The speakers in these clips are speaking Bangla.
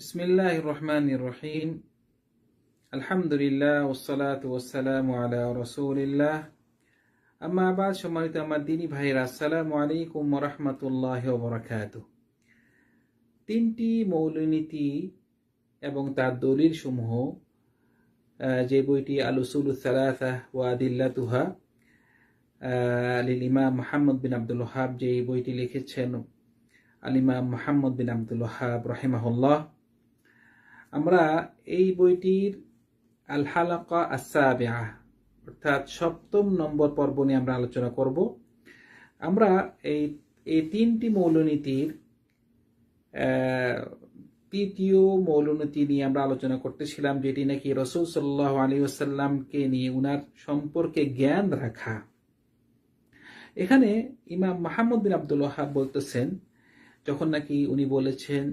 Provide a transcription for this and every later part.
বিসমিল্লাহ রহমান রহিম আলহামদুলিল্লাহ ওসালাত ওসালাম আলা রসুলিল্লাহ আম্মা আবাদ সম্মানিত আমার দিনী ভাইরা আসসালামু আলাইকুম রহমতুল্লাহ বরাকাত তিনটি মৌলনীতি এবং তার দলিল সমূহ যে বইটি আলুসুল সালাহ ওয়াদিল্লা তুহা আলিল ইমাম মোহাম্মদ বিন আব্দুল হাব যে বইটি লিখেছেন আলিমা মোহাম্মদ বিন আব্দুল হাব রহেমাহুল্লাহ। আমরা এই বইটির আল হালাকা আসাবিয়া অর্থাৎ সপ্তম নম্বর পর্ব নিয়ে আমরা আলোচনা করব। আমরা এই এই তিনটি মৌলনীতির তৃতীয় মৌলনীতি নিয়ে আমরা আলোচনা করতেছিলাম, যেটি নাকি রসুল সাল্লাহ আলী আসাল্লামকে নিয়ে উনার সম্পর্কে জ্ঞান রাখা। এখানে ইমাম মাহমুদ বিন আব্দুল ওহাব বলতেছেন, যখন নাকি উনি বলেছেন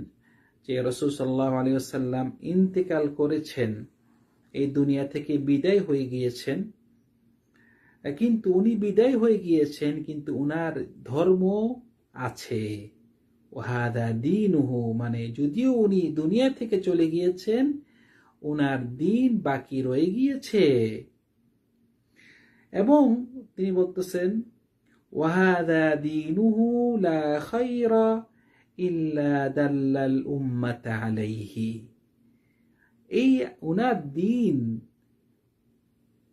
যে রসুল সাল্লাহ আলী আসাল্লাম ইন্তেকাল করেছেন, এই দুনিয়া থেকে বিদায় হয়ে গিয়েছেন। কিন্তু উনি বিদায় হয়ে গিয়েছেন, কিন্তু উনার ধর্ম আছে। ওহাদা দিনহু মানে যদিও উনি দুনিয়া থেকে চলে গিয়েছেন, উনার দিন বাকি রয়ে গিয়েছে। এবং তিনি বলতেছেন ওয়াহাদা দিনুহু লা খাইরা আলাইহি এই উনার দিন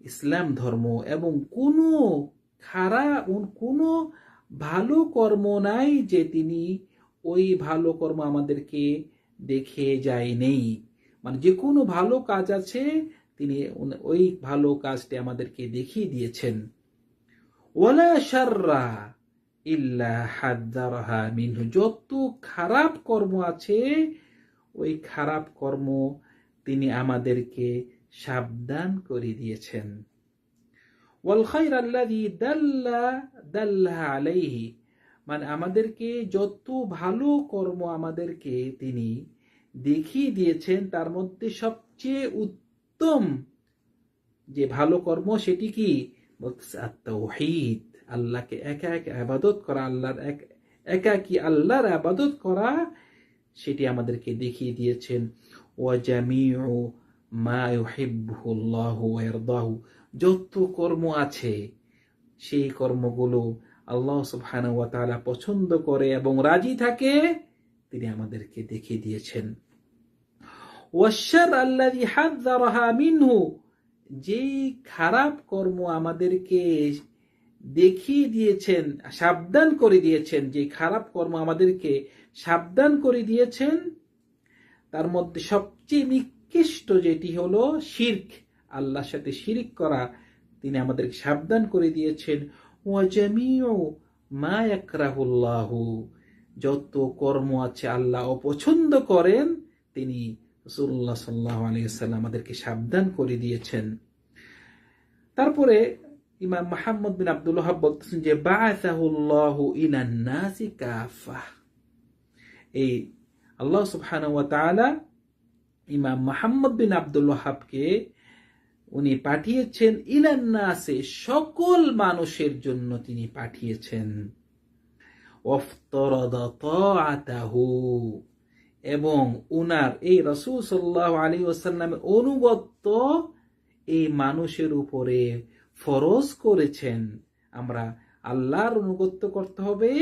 ইসলাম ধর্ম এবং কোনো খারাপ কোনো ভালো কর্ম নাই যে তিনি ওই ভালো কর্ম আমাদেরকে দেখে যায় নেই। মানে যে কোনো ভালো কাজ আছে, তিনি ওই ভালো কাজটি আমাদেরকে দেখিয়ে দিয়েছেন। ওয়ালা শাররা ইল্লা হাদ্দারহা মিনহু। যত খারাপ কর্ম আছে, ওই খারাপ কর্ম তিনি আমাদেরকে সাবধান করে দিয়েছেন। আলাইহি। মানে আমাদেরকে যত ভালো কর্ম আমাদেরকে তিনি দেখিয়ে দিয়েছেন, তার মধ্যে সবচেয়ে উত্তম যে ভালো কর্ম সেটি কি? বলতেছে আত্মাউহিদ আল্লাহকে একা একা আবাদত করা, আল্লাহর এক একা কি আল্লাহর আবাদত করা, সেটি আমাদেরকে দেখিয়ে দিয়েছেন। ওয়াজামিউ মা ইউহিব্বুহুল্লাহু ওয়া যত কর্ম আছে, সেই কর্মগুলো আল্লাহ সুবহানাহু ওয়া তাআলা পছন্দ করে এবং রাজি থাকে, তিনি আমাদেরকে দেখিয়ে দিয়েছেন। ওয়াশার আল্লাযী হাযযারাহা মিনহু। যেই খারাপ কর্ম আমাদেরকে দেখিয়ে দিয়েছেন, সাবধান করে দিয়েছেন যে খারাপ কর্ম আমাদেরকে সাবধান করে দিয়েছেন। তার মধ্যে সবচেয়ে নিকৃষ্ট যেটি হলো শির্ক, আল্লাহর সাথে শিরিক করা। তিনি আমাদেরকে সাবধান করে দিয়েছেন। মা যত কর্ম আছে আল্লাহ অপছন্দ করেন, তিনি সাল্লাল্লাহু আলাইহি আমাদেরকে সাবধান করে দিয়েছেন। তারপরে ইমাম মাহমুদ বিন আব্দুল ওহাব বলতেছেন যে কাফা এই আল্লাহ ইমাম মাহমুদ বিন আব্দুল উনি পাঠিয়েছেন ইলান নাসে সকল মানুষের জন্য তিনি পাঠিয়েছেন। এবং উনার এই রসুল সাল্লাহ আলী ওসাল্লামের অনুগত্য এই মানুষের উপরে ফরজ করেছেন। আমরা আল্লাহর অনুগত্য করতে হবে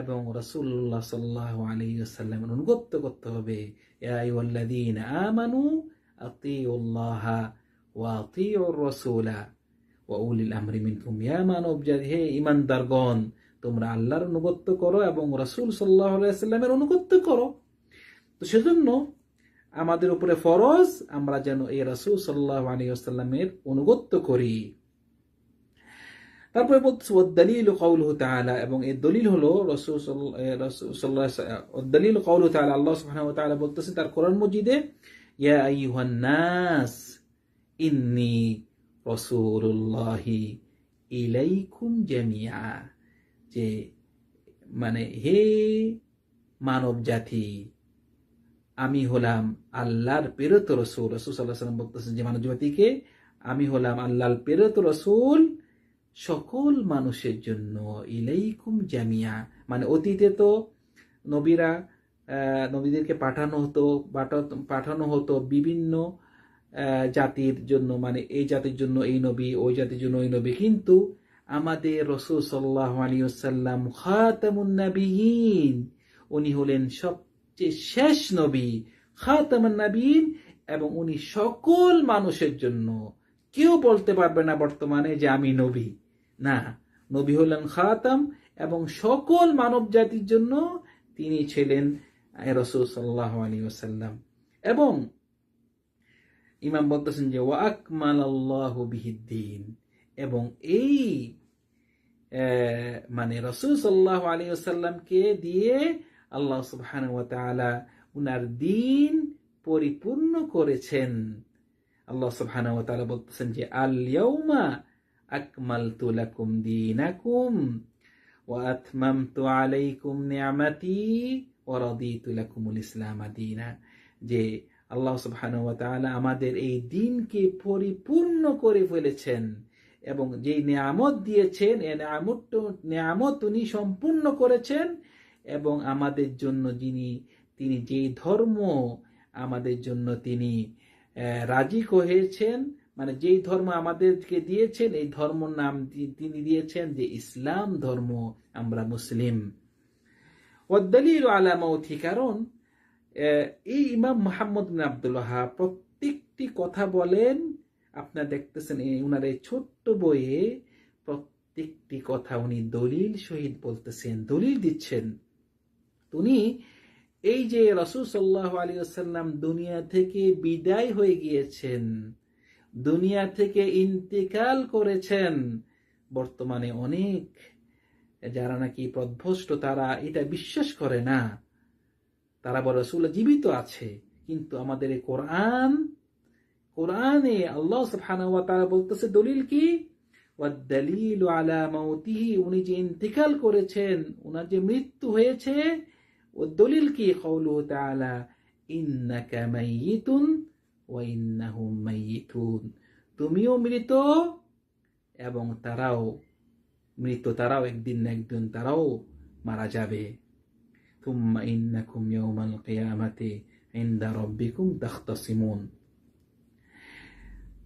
এবং রসুল্লাহ সাল্লাহ আলী ওসাল্লামের অনুগত্য করতে হবে। আমানু আতিউল্লাহ ওয়া আতিউর রাসূলা ওয়া উলিল আমরি মিনকুম। ইয়া মানব জাতি, হে ঈমানদারগণ, তোমরা আল্লাহর অনুগত্য করো এবং রাসূল সাল্লাল্লাহু আলাইহি ওয়াসাল্লামের অনুগত্য করো। তো সেজন্য আমাদের উপরে ফরজ আমরা যেন এই রাসূল সাল্লাহ আলাইহি ওয়াসাল্লামের অনুগত্য করি। তারপরে বলতেছে দলিল কৌলহু তাআলা এবং এর দলিল হলো রাসূল দলিল কৌলহু তাআলা, আল্লাহ সুবহানাহু ওয়া তাআলা বলতেছে তার কোরআন মজিদে, ইয়া আইয়ুহান নাস, ইন্নী রাসূলুল্লাহি ইলাইকুম জামিয়া যে মানে হে মানব জাতি, আমি হলাম আল্লাহর প্রেরিত রসুল। রসুল সাল্লাহ সাল্লাম বলতেছেন যে মানব জাতিকে, আমি হলাম আল্লাহর প্রেরিত রসুল সকল মানুষের জন্য ইলাইকুম জামিয়া। মানে অতীতে তো নবীরা নবীদেরকে পাঠানো হতো, পাঠা- পাঠানো হতো বিভিন্ন জাতির জন্য মানে এই জাতির জন্য এই নবী, ওই জাতির জন্য ওই নবী। কিন্তু আমাদের রসুল সাল্লাহ আলিয়াল্লাম খাতামুন নবীন উনি হলেন সবচেয়ে শেষ নবী, খাতামুন নবীন এবং উনি সকল মানুষের জন্য। কেউ বলতে পারবে না বর্তমানে যে আমি নবী। না, নবী হলেন খাতাম এবং সকল মানব জাতির জন্য তিনি ছিলেন রসুল সাল্লাহ আলী ওসাল্লাম এবং ইমাম বলতেছেন যে ওয়াকমাল আল্লাহ বিহিদ্দিন এবং এই মানে রসুল সাল্লাহ আলী ওসাল্লামকে দিয়ে আল্লাহ সুবহান উনার দিন পরিপূর্ণ করেছেন। আল্লাহ সুবহানাহু ওয়া তাআলা বলতেছেন যে আল আকমালতু লাকুম দীনাকুম ওয়া আতমামতু আলাইকুম নি'মাতি ওয়া রাদিতু লাকুমুল ইসলাম দীনা যে আল্লাহ সুবহানাহু ওয়া তাআলা আমাদের এই দিনকে পরিপূর্ণ করে ফেলেছেন এবং যে নিয়ামত দিয়েছেন এই নিয়ামত নিয়ামত উনি সম্পূর্ণ করেছেন এবং আমাদের জন্য যিনি তিনি যেই ধর্ম, আমাদের জন্য তিনি রাজি হয়েছেন মানে যেই ধর্ম আমাদেরকে দিয়েছেন, এই ধর্ম নাম তিনি দিয়েছেন যে ইসলাম ধর্ম আমরা মুসলিম। ওয়াদ্দালিল আলা মাউথি কারণ এই ইমাম মোহাম্মদ বিন আব্দুল প্রত্যেকটি কথা বলেন, আপনারা দেখতেছেন উনার এই ছোট্ট বইয়ে প্রত্যেকটি কথা উনি দলিল সহিত বলতেছেন, দলিল দিচ্ছেন। উনি এই যে রসুল সাল্লাহ আলী আসাল্লাম দুনিয়া থেকে বিদায় হয়ে গিয়েছেন দুনিয়া থেকে ইন্তেকাল করেছেন। বর্তমানে অনেক যারা নাকি প্রধ্বষ্ট তারা এটা বিশ্বাস করে না। তারা বলে রসুল জীবিত আছে, কিন্তু আমাদের কোরআন, কোরআনে আল্লাহ তাআলা বলতেছে দলিল কি? ওয়াদ-দালিলু আলা মাউতিহি, উনি যে ইন্তেকাল করেছেন ওনার যে মৃত্যু হয়েছে ও দলিল কি? কৌলু তাআলা, ইন্নাকা মাইয়িতুন তুমিও মৃত এবং তারাও মৃত, তারাও একদিন না একদিন তারাও মারা যাবে। তাখতাসিমুন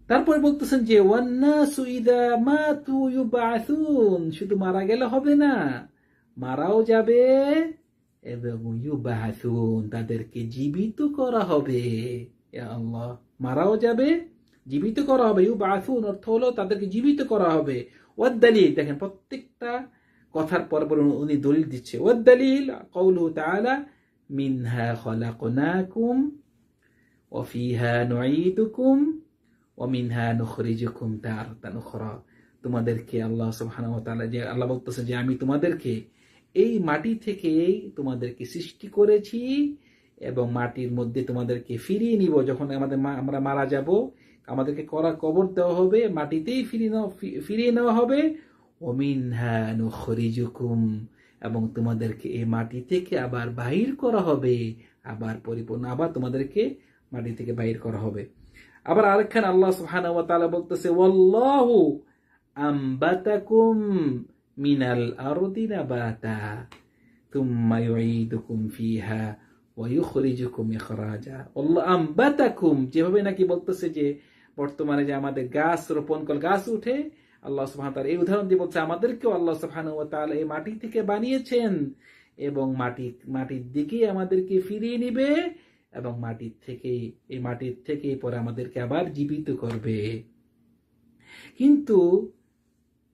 তারপর বলতেছেন যে শুধু মারা গেলে হবে না, মারাও যাবে এবং তাদেরকে জীবিত করা হবে। আল্লাহ, মারাও যাবে, জীবিত করা হবে। ইউবাসুন, অর্থ হলো তাদেরকে জীবিত করা হবে। ওয়াদ্দালিল, দেখেন প্রত্যেকটা কথার পর পর উনি দলিল দিচ্ছে। ওয়াদ্দালিল কওলুহু তাআলা, মিনহা খলাকনাকুম ওয়াফিহা নুঈদুকুম ওমিনহা নুখরিজুকুম তারাতান উখরা। তোমাদেরকে আল্লাহ সুবহানাহু ওয়া তাআলা যে, আল্লাহ বলতেছে যে, আমি তোমাদেরকে এই মাটি থেকেই তোমাদেরকে সৃষ্টি করেছি। এবং মাটির মধ্যে তোমাদেরকে ফিরিয়ে নিব। যখন আমাদের আমরা মারা যাব, আমাদেরকে করা কবর দেওয়া হবে, মাটিতেই ফিরিয়ে নেওয়া ফিরিয়ে নেওয়া হবে। ওমিনহা নুখরিজুকুম, এবং তোমাদেরকে এই মাটি থেকে আবার বাহির করা হবে। আবার পরিপূর্ণ আবার তোমাদেরকে মাটি থেকে বাহির করা হবে। আবার আরেকখান আল্লাহ তাআলা বলতেছে, ওয়াল্লাহু আম্বাতাকুম মিনাল আরদি নাবাতা, তুম্মা ইউঈদুকুম ফিহা। যেভাবে নাকি বলতেছে যে, বর্তমানে যে আমাদের গাছ রোপণ কর, গাছ উঠে, আল্লাহ ওয়া তাআলা এই উদাহরণ দিয়ে বলছে, আমাদেরকেও আল্লাহ তাআলা এই মাটি থেকে বানিয়েছেন এবং মাটি, মাটির দিকেই আমাদেরকে ফিরিয়ে নিবে এবং মাটির থেকে এই মাটির থেকে পরে আমাদেরকে আবার জীবিত করবে। কিন্তু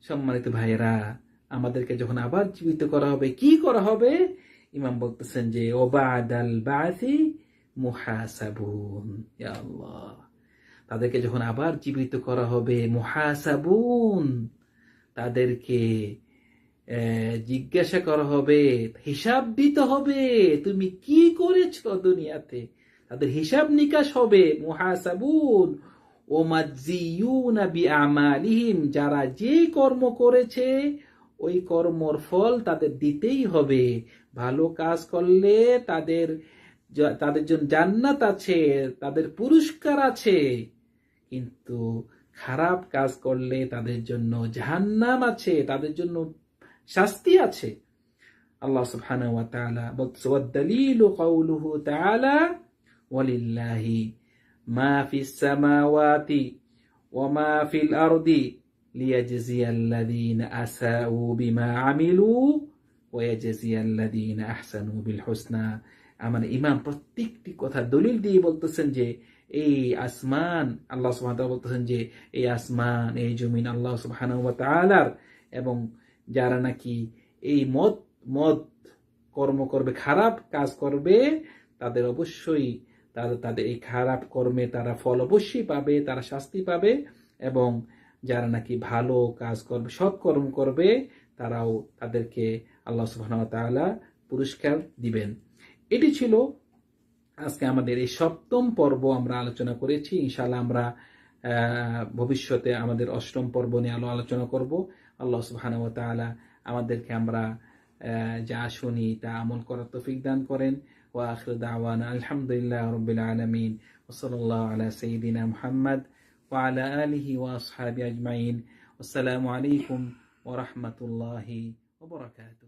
সম্মানিত ভাইয়েরা, আমাদেরকে যখন আবার জীবিত করা হবে, কি করা হবে? ইমাম বলতেছেন যে ওবাদাল বাসি মুহাসাবুন আল্লাহ। তাদেরকে যখন আবার জীবিত করা হবে, মুহাসাবুন তাদেরকে জিজ্ঞাসা করা হবে, হিসাব দিতে হবে, তুমি কি করেছ দুনিয়াতে? তাদের হিসাব নিকাশ হবে, মুহাসাবুন ও মাজিউনা বিআমালিহিম যারা যে কর্ম করেছে ওই কর্মর ফল তাদের দিতেই হবে। ভালো কাজ করলে তাদের তাদের জন্য জান্নাত আছে, তাদের পুরস্কার আছে। কিন্তু খারাপ কাজ করলে তাদের জন্য জাহান্নাম আছে, তাদের জন্য শাস্তি আছে। আল্লাহ সুবহানাহু ওয়ালিল্লাহি মা ফিস ওয়া মা ফিল আরদি লিয়াজজিয়াল্লাযীনা আসাউ বিমা আমিলু ওয়া ইয়াজজিয়াল্লাযীনা আহসানু বিল হুসনা আমার ইমাম প্রত্যেকটি কথা দলিল দিয়ে বলতেছেন যে, এই আসমান, আল্লাহ তাআলা বলতেছেন যে, এই আসমান, এই জমিন আল্লাহ ওয়া এবং যারা নাকি এই মদ মদ কর্ম করবে, খারাপ কাজ করবে, তাদের অবশ্যই তাদের তাদের এই খারাপ কর্মে তারা ফল অবশ্যই পাবে, তারা শাস্তি পাবে এবং যারা নাকি ভালো কাজ করবে, সৎ কর্ম করবে, তারাও তাদেরকে আল্লাহ সুবহানাহু পুরস্কার দিবেন। এটি ছিল আজকে আমাদের এই সপ্তম পর্ব আমরা আলোচনা করেছি। ইনশাআল্লাহ আমরা ভবিষ্যতে আমাদের অষ্টম পর্ব নিয়ে আলো আলোচনা করব। আল্লাহ তাআলা আমাদেরকে আমরা যা শুনি তা আমল করার তৌফিক দান করেন। ওয়া আখির দাওয়ানা আলহামদুলিল্লাহ রাব্বিল আলামিন। সাল্লাল্লাহু আলা সাইয়্যিদিনা মুহাম্মদ ওয়া আলা আলিহি ওয়া আসহাবিহি আজমাইন আসসালামু আলাইকুম ওয়া রাহমাতুল্লাহি ওয়া বারাকাতুহু